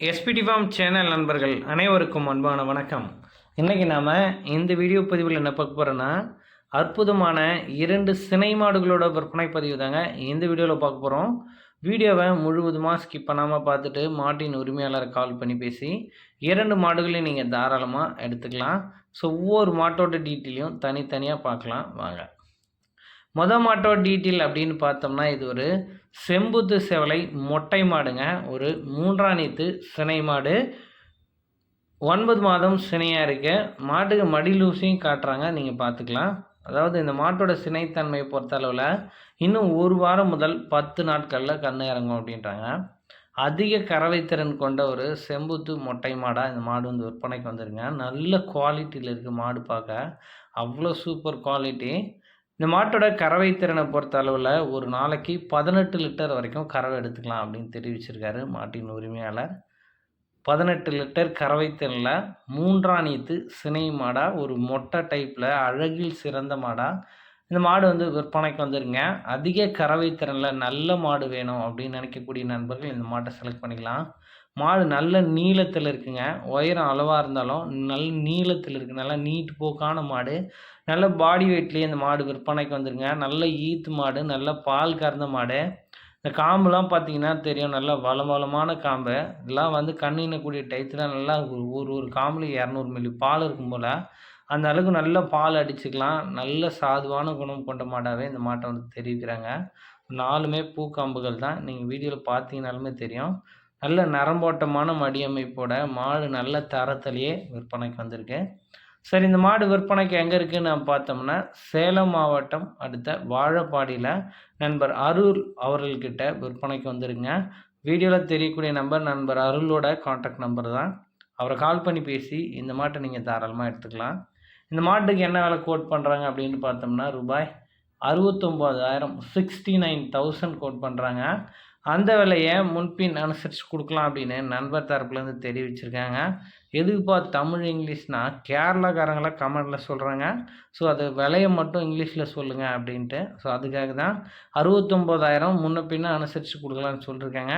SPD form channel நண்பர்கள் அனைவருக்கும் அன்பான வணக்கம். இன்றைக்கி நாம் இந்த வீடியோ பதிவில் என்ன பார்க்க போகிறோன்னா அற்புதமான இரண்டு சினை மாடுகளோட விற்பனை பதிவு தாங்க இந்த வீடியோவில் பார்க்க போகிறோம் வீடியோவை முழுவதுமாக ஸ்கிப் பண்ணாமல் பார்த்துட்டு மாட்டின் உரிமையாளரை கால் பண்ணி பேசி இரண்டு மாடுகளையும் நீங்கள் தாராளமாக எடுத்துக்கலாம். ஸோ ஒவ்வொரு மாட்டோட டீட்டெயிலையும் தனித்தனியாக பார்க்கலாம். வாங்க. மொத மாட்டோ டீட்டெயில் அப்படின்னு பார்த்தோம்னா இது ஒரு செம்புத்து செவலை மொட்டை மாடுங்க. ஒரு மூன்றாணித்து நீத்து சினை மாடு. ஒன்பது மாதம் சினையாக இருக்கு. மாட்டுக்கு மடி லூசியும் காட்டுறாங்க. நீங்கள் பார்த்துக்கலாம் அதாவது இந்த மாட்டோட சினைத்தன்மையை பொறுத்த அளவில் இன்னும் ஒரு வாரம் முதல் பத்து நாட்களில் கண்ணு இறங்கும் அப்படின்றாங்க. அதிக கறவை திறன் கொண்ட ஒரு செம்புத்து மொட்டை மாடாக இந்த மாடு வந்து விற்பனைக்கு வந்துருங்க நல்ல குவாலிட்டியில் இருக்குது மாடு பார்க்க. அவ்வளோ சூப்பர் குவாலிட்டி இந்த மாட்டோட கறவை திறனை பொறுத்த அளவில் ஒரு நாளைக்கு பதினெட்டு லிட்டர் வரைக்கும் கறவை எடுத்துக்கலாம் அப்படின்னு தெரிவிச்சிருக்காரு மாட்டின் உரிமையாளர். பதினெட்டு லிட்டர் கறவை திறனில் மூன்றாம் சினை மாடாக ஒரு மொட்டை டைப்பில் அழகில் சிறந்த மாடாக இந்த மாடு வந்து விற்பனைக்கு வந்துருங்க. அதிக கறவை திறனில் நல்ல மாடு வேணும் அப்படின்னு நினைக்கக்கூடிய நண்பர்கள் இந்த மாட்டை செலக்ட் பண்ணிக்கலாம். மாடு நல்ல நீளத்தில் இருக்குங்க. உயரம் அளவாக இருந்தாலும் நல்ல நீளத்தில் இருக்குது நல்லா நீட் போக்கான மாடு. நல்ல பாடி வெயிட்லேயே இந்த மாடு விற்பனைக்கு வந்துருங்க. நல்ல ஈத்து மாடு நல்ல பால் கறந்த மாடு. இந்த காம்புலாம் பார்த்தீங்கன்னா தெரியும். நல்லா வளம் வளமான காம்பு. இதெல்லாம் வந்து கண்ணினக்கூடிய டயத்தில் நல்லா ஒரு ஒரு ஒரு காம்புல இரநூறு மில்லி பால் இருக்கும் போல். அந்த அளவுக்கு நல்ல பால் அடிச்சுக்கலாம். நல்ல சாதுவான குணம் கொண்ட மாட்டாவே இந்த மாட்டை வந்து தெரிவிக்கிறாங்க. நாலுமே பூக்காம்புகள் தான். நீங்கள் வீடியோவில் பார்த்தீங்கனாலுமே தெரியும். நல்ல நரம்போட்டமான மடியமைப்போட மாடு நல்ல தரத்திலேயே விற்பனைக்கு வந்திருக்கு. சரி இந்த மாடு விற்பனைக்கு எங்கே இருக்குன்னு நம்ம பார்த்தோம்னா சேலம் மாவட்டம் அடுத்த வாழப்பாடியில் நண்பர் அருள் அவர்கள்கிட்ட விற்பனைக்கு வந்துருங்க வீடியோவில் தெரியக்கூடிய நம்பர் நண்பர் அருளோட காண்டாக்ட் நம்பர் தான். அவரை கால் பண்ணி பேசி இந்த மாட்டை நீங்கள் தாராளமாக எடுத்துக்கலாம். இந்த மாட்டுக்கு என்ன விலை கோட் பண்ணுறாங்க அப்படின்னு பார்த்தோம்னா ரூபாய் அறுபத்தொம்போதாயிரம் சிக்ஸ்டி நைன் தௌசண்ட் கோட் பண்ணுறாங்க அந்த விலையை முன்பின் அனுசரித்து கொடுக்கலாம் அப்படின்னு நண்பர் தரப்புலேருந்து தெரிவிச்சிருக்காங்க. எதுக்குப்பா தமிழ் இங்கிலீஷ்னா கேரளாக்காரங்களாம் கமெண்டில் சொல்கிறாங்க ஸோ அது விலையை மட்டும் இங்கிலீஷில் சொல்லுங்கள் அப்படின்ட்டு. ஸோ அதுக்காக தான் அறுபத்தொம்போதாயிரம் முன்ன பின்ன அனுசரித்து கொடுக்கலான்னு சொல்லியிருக்காங்க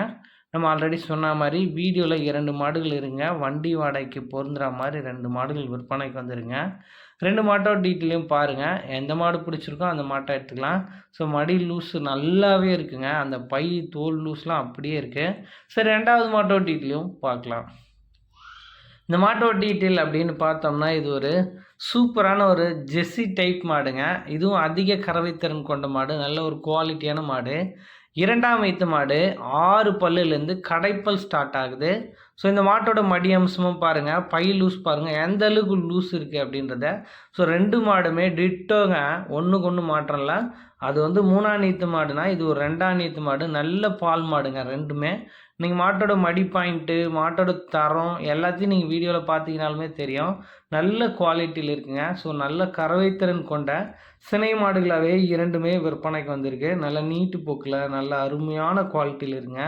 நம்ம ஆல்ரெடி சொன்ன மாதிரி வீடியோவில் இரண்டு மாடுகள் இருங்க. வண்டி வாடகைக்கு பொருந்துகிற மாதிரி ரெண்டு மாடுகள் விற்பனைக்கு வந்துருங்க. ரெண்டு மாட்டோட டீட்டெயிலையும் பாருங்கள் எந்த மாடு பிடிச்சிருக்கோ அந்த மாட்டை எடுத்துக்கலாம். ஸோ மடி லூஸு நல்லாவே இருக்குங்க. அந்த பை தோல் லூஸ்லாம் அப்படியே இருக்குது சரி ரெண்டாவது மாட்டோட டீட்டெயிலையும் பார்க்கலாம். இந்த மாட்டோட டீட்டெயில் அப்படின்னு பார்த்தோம்னா இது ஒரு சூப்பரான ஒரு ஜெஸ்ஸி டைப் மாடுங்க. இதுவும் அதிக கறவை திறன் கொண்ட மாடு. நல்ல ஒரு குவாலிட்டியான மாடு. இரண்டாம் வைத்து மாடு ஆறு பல்லுலேருந்து கடைப்பல் ஸ்டார்ட் ஆகுது. ஸோ இந்த மாட்டோட மடி அம்சமும் பாருங்கள் பை லூஸ் பாருங்கள் எந்த அளவுக்கு லூஸ் இருக்குது அப்படின்றத. ஸோ ரெண்டு மாடுமே டிட்டோங்க ஒன்றுக்கு ஒன்று மாற்றம்ல. அது வந்து மூணாம் நீத்து மாடுனா இது ஒரு ரெண்டாம் நீத்து மாடு நல்ல பால் மாடுங்க ரெண்டுமே. நீங்கள் மாட்டோட மடி பாயிண்ட்டு மாட்டோட தரம் எல்லாத்தையும் நீங்கள் வீடியோவில் பார்த்தீங்கனாலுமே தெரியும். நல்ல குவாலிட்டியில் இருக்குங்க. ஸோ நல்ல கறவைத்திறன் கொண்ட சினை மாடுகளாகவே இரண்டுமே விற்பனைக்கு வந்திருக்கு. நல்ல நீட்டு போக்கில் நல்ல அருமையான குவாலிட்டியில் இருக்குங்க.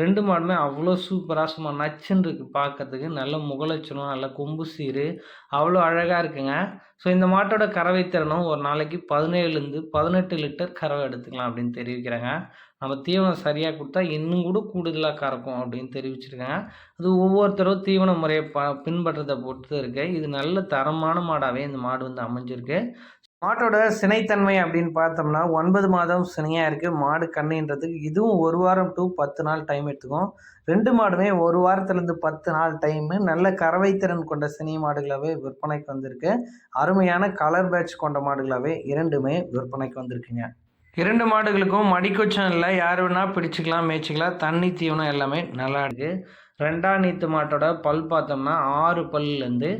ரெண்டு மாடுமே அவ்வளோ சூப்பராக சும்மா நச்சுன்னு இருக்குது பார்க்கறதுக்கு. நல்ல முகலட்சணம் நல்ல கொம்பு சீரு அவ்வளோ அழகாக இருக்குங்க. ஸோ இந்த மாட்டோட கறவை திறனும் ஒரு நாளைக்கு பதினேழுலேருந்து பதினெட்டு லிட்டர் கறவை எடுத்துக்கலாம் அப்படின்னு தெரிவிக்கிறாங்க. நம்ம தீவனம் சரியாக கொடுத்தா இன்னும் கூட கூடுதலாக கறக்கும் அப்படின்னு தெரிவிச்சிருக்காங்க. அது ஒவ்வொருத்தரும் தீவன முறையை ப பின்பற்றதை பொறுத்து இருக்கு. இது நல்ல தரமான மாடாகவே இந்த மாடு வந்து அமைஞ்சிருக்கு. மாட்டோட சினைத்தன்மை அப்படின்னு பார்த்தோம்னா ஒன்பது மாதம் சினையாக இருக்குது மாடு கண்ணுன்றதுக்கு இதுவும் ஒரு வாரம் டு பத்து நாள் டைம் எடுத்துக்கும். ரெண்டு மாடுமே ஒரு வாரத்துலேருந்து பத்து நாள் டைமு நல்ல கறவைத்திறன் கொண்ட சினை மாடுகளாகவே விற்பனைக்கு வந்திருக்கு. அருமையான கலர் பேட்ச் கொண்ட மாடுகளாகவே இரண்டுமே விற்பனைக்கு வந்திருக்குங்க. இரண்டு மாடுகளுக்கும் மடிக்கொச்சம் இல்லை யார் வேணால் பிடிச்சிக்கலாம் மேய்ச்சிக்கலாம். தண்ணி தீவனம் எல்லாமே நல்லா இருக்குது ரெண்டாம் நீத்து மாட்டோட பல் பார்த்தோம்னா ஆறு பல்லுலேருந்து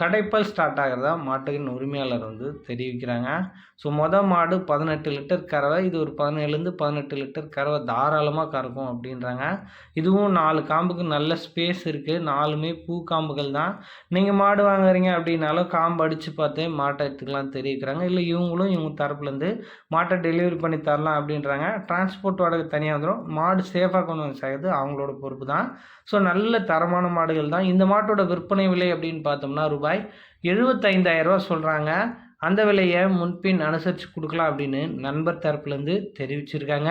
கடைப்பல் ஸ்டார்ட் ஆகிறதா மாட்டுகளின் உரிமையாளர் வந்து தெரிவிக்கிறாங்க. ஸோ மொதல் மாடு பதினெட்டு லிட்டர் கறவை இது ஒரு பதினேழுலேருந்து பதினெட்டு லிட்டர் கறவை தாராளமாக கறக்கும் அப்படின்றாங்க. இதுவும் நாலு காம்புக்கு நல்ல ஸ்பேஸ் இருக்குது நாலுமே பூ காம்புகள் தான். நீங்கள் மாடு வாங்குறீங்க அப்படின்னாலும் காம்பு அடித்து பார்த்தே மாட்டை எடுத்துக்கலாம் தெரிவிக்கிறாங்க. இல்லை இவங்களும் இவங்க தரப்புலேருந்து மாட்டை டெலிவரி பண்ணி தரலாம் அப்படின்றாங்க. டிரான்ஸ்போர்ட் வாடகை தனியாக வந்துடும் மாடு சேஃபாக கொண்டு வந்து சேர்க்குது அவங்களோட பொறுப்பு தான். ஸோ நல்ல தரமான மாடுகள் தான். இந்த மாட்டோட விற்பனை விலை அப்படின்னு பார்த்தோம்னா ரூபாய் எழுபத்தைந்தாயிரரூவா சொல்கிறாங்க அந்த விலையை முன்பின் அனுசரித்து கொடுக்கலாம் அப்படின்னு நண்பர் தரப்புலேருந்து தெரிவிச்சிருக்காங்க.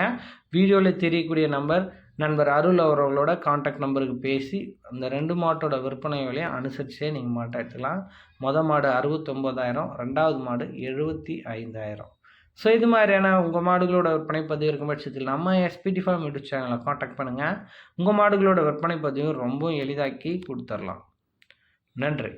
வீடியோவில் தெரியக்கூடிய நம்பர் நண்பர் அருள் அவர்களோட காண்டாக்ட் நம்பருக்கு பேசி அந்த ரெண்டு மாட்டோட விற்பனை விலையை அனுசரிச்சே நீங்கள் மாட்டை எடுத்துக்கலாம். மொதல் மாடு அறுபத்தொம்போதாயிரம் ரெண்டாவது மாடு எழுபத்தி ஐந்தாயிரம் ஸோ இது மாதிரியான உங்கள் மாடுகளோட விற்பனை பதிவு இருக்கும் பட்சத்தில் நம்ம எஸ்பிடி ஃபார்ம் யூடியூப் சேனலை காண்டாக்ட் பண்ணுங்கள் உங்கள் மாடுகளோட விற்பனை பதிவு ரொம்ப எளிதாக்கி கொடுத்துர்லாம் நன்றி.